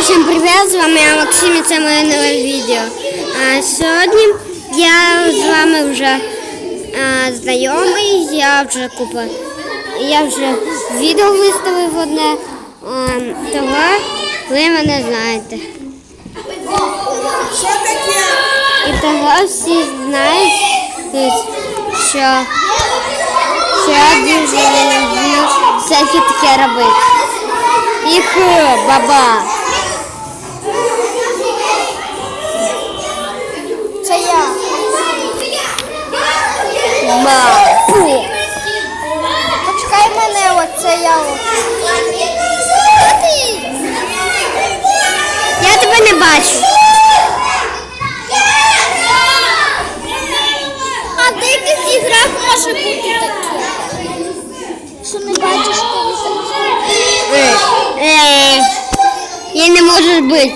всім привіт! З вами я Максим і це моє нове відео. А, сьогодні я з вами вже а, знайомий, я вже купив, я вже відео виставив одне, а, того ви мене знаєте. І того всі знають, що, що я дуже люблю всяке таке робити. Їх баба. Бачу. А в деяких іграх може бути таке. Що не бачиш, коли Е, е, я не можу бути.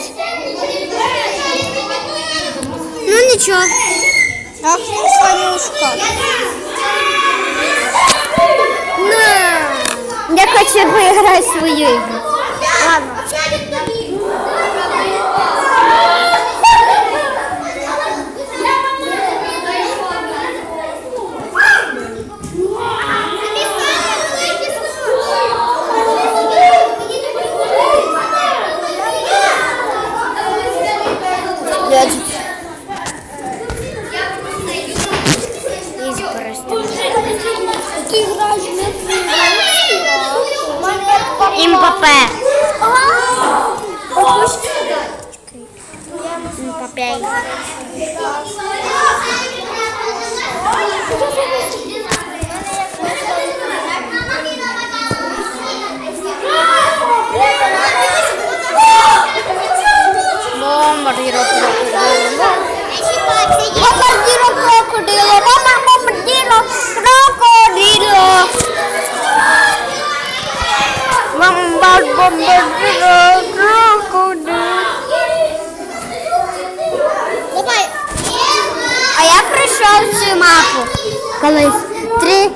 Ну нічого. Ах, Санюшка. Я хочу поиграть свою игру. Ладно. Есть просто. Ти граєш Бомбардіро крокодило, мама бомбардіро крокодило. Бомбард, бомбардиро крокодил. Давай. А я пройшов цю мапу колись. Три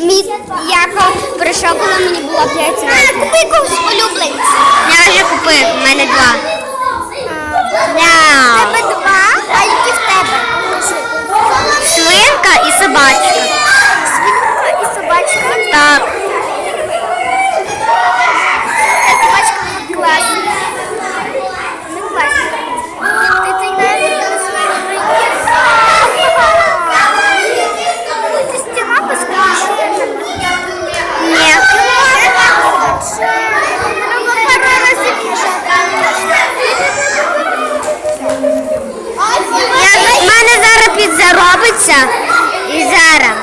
мій Яков прийшов, коли мені було 5 років. Купи когось улюбленця. Я вже купив, в мене два. робиться і зараз.